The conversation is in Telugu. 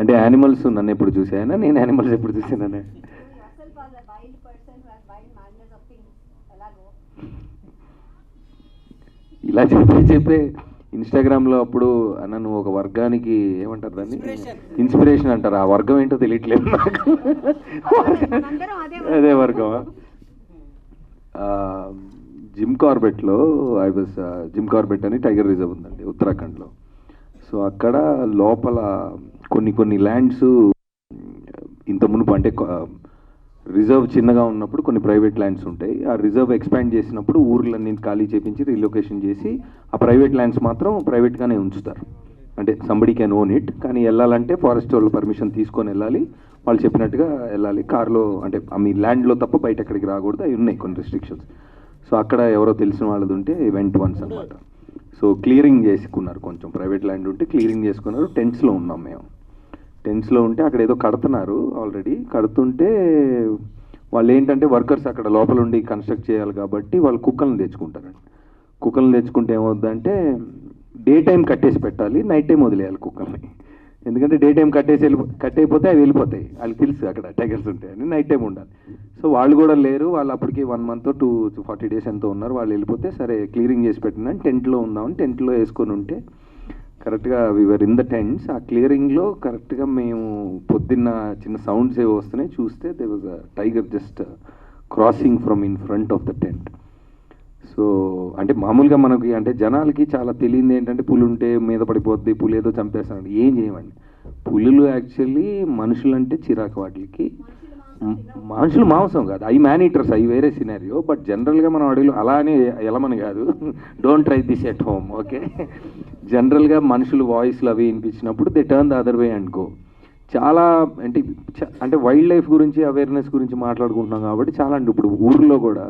అంటే యానిమల్స్ నన్ను ఎప్పుడు చూసాయనా నేను యానిమల్స్ ఎప్పుడు చూసాననే ఇలా చెప్పి చెప్పే ఇన్స్టాగ్రామ్లో అప్పుడు నన్ను ఒక వర్గానికి ఏమంటారు దాన్ని? ఇన్స్పిరేషన్ అంటారు. ఆ వర్గం ఏంటో తెలియట్లేదు నాకు. మనందరం అదే అదే వర్గం జిమ్ కార్బెట్లో ఐ వాజ్ జిమ్ కార్బెట్ అని టైగర్ రిజర్వ్ ఉందండి ఉత్తరాఖండ్లో. సో అక్కడ లోపల కొన్ని కొన్ని ల్యాండ్స్ ఇంత మునుపు అంటే రిజర్వ్ చిన్నగా ఉన్నప్పుడు కొన్ని ప్రైవేట్ ల్యాండ్స్ ఉంటాయి. ఆ రిజర్వ్ ఎక్స్పాండ్ చేసినప్పుడు ఊర్లన్నీ ఖాళీ చేపించి రీలొకేషన్ చేసి ఆ ప్రైవేట్ ల్యాండ్స్ మాత్రం ప్రైవేట్గానే ఉంచుతారు. అంటే సంబడి క్యాన్ ఓన్ ఇట్ కానీ వెళ్ళాలంటే ఫారెస్ట్ వాళ్ళు పర్మిషన్ తీసుకొని వెళ్ళాలి. వాళ్ళు చెప్పినట్టుగా వెళ్ళాలి. కార్లో అంటే మీ ల్యాండ్లో తప్ప బయట ఎక్కడికి రాకూడదు. అవి ఉన్నాయి కొన్ని రెస్ట్రిక్షన్స్ సో అక్కడ ఎవరో తెలిసిన వాళ్ళది ఉంటే వెంట్ వన్స్ అనమాట సో క్లియరింగ్ చేసుకున్నారు కొంచెం. ప్రైవేట్ ల్యాండ్ ఉంటే క్లియరింగ్ చేసుకున్నారు. టెంట్స్లో ఉన్నాం మేము. టెంట్స్లో ఉంటే అక్కడ ఏదో కడుతున్నారు ఆల్రెడీ కడుతుంటే వాళ్ళు ఏంటంటే వర్కర్స్ అక్కడ లోపల ఉండి కన్స్ట్రక్ట్ చేయాలి కాబట్టి వాళ్ళు కుక్కలను తెచ్చుకుంటారండి. కుక్కలను తెచ్చుకుంటే ఏమవుద్దంటే డే టైం కట్టేసి పెట్టాలి నైట్ టైం వదిలేయాలి కుక్కల్ని. ఎందుకంటే డే టైం కట్టేసి వెళ్ళి కట్టయిపోతే అవి వెళ్ళిపోతాయి. వాళ్ళకి తెలుసు అక్కడ టైగర్స్ ఉంటాయని నైట్ టైం ఉండాలి. సో వాళ్ళు కూడా లేరు వాళ్ళు అప్పటికి one month two forty days ఎంతో ఉన్నారు. వాళ్ళు వెళ్ళిపోతే సరే క్లియరింగ్ చేసి పెట్టినా టెంట్లో ఉందామని టెంట్లో వేసుకొని ఉంటే కరెక్ట్గా వివర్ ఇన్ ద టెంట్స్ ఆ క్లియరింగ్లో కరెక్ట్గా మేము పొద్దున్న చిన్న సౌండ్స్ ఏవో వస్తున్నాయి చూస్తే they was a tiger just crossing from in front of the tent so అంటే మామూలుగా మనకి అంటే జనాలకి చాలా తెలియంది ఏంటంటే పులి ఉంటే మీద పడిపోద్ది పులి ఏదో చంపేస్తాడు. ఏం చేయమండి? పులులు యాక్చువల్లీ మనుషులంటే చిరాకు వాటికి. మనుషులు మాంసం కాదు. అవి మ్యానీటర్స్ అవి వేరే సినారియో బట్ జనరల్గా మనం అడవిలో అలా అని ఎలమని కాదు. Don't try this at home okay జనరల్గా మనుషులు వాయిస్లు అవి వినిపించినప్పుడు they turn the other way and go చాలా అంటే చ- అంటే వైల్డ్ లైఫ్ గురించి అవేర్నెస్ గురించి మాట్లాడుకుంటున్నాం కాబట్టి చాలా అంటే ఇప్పుడు ఊర్లో కూడా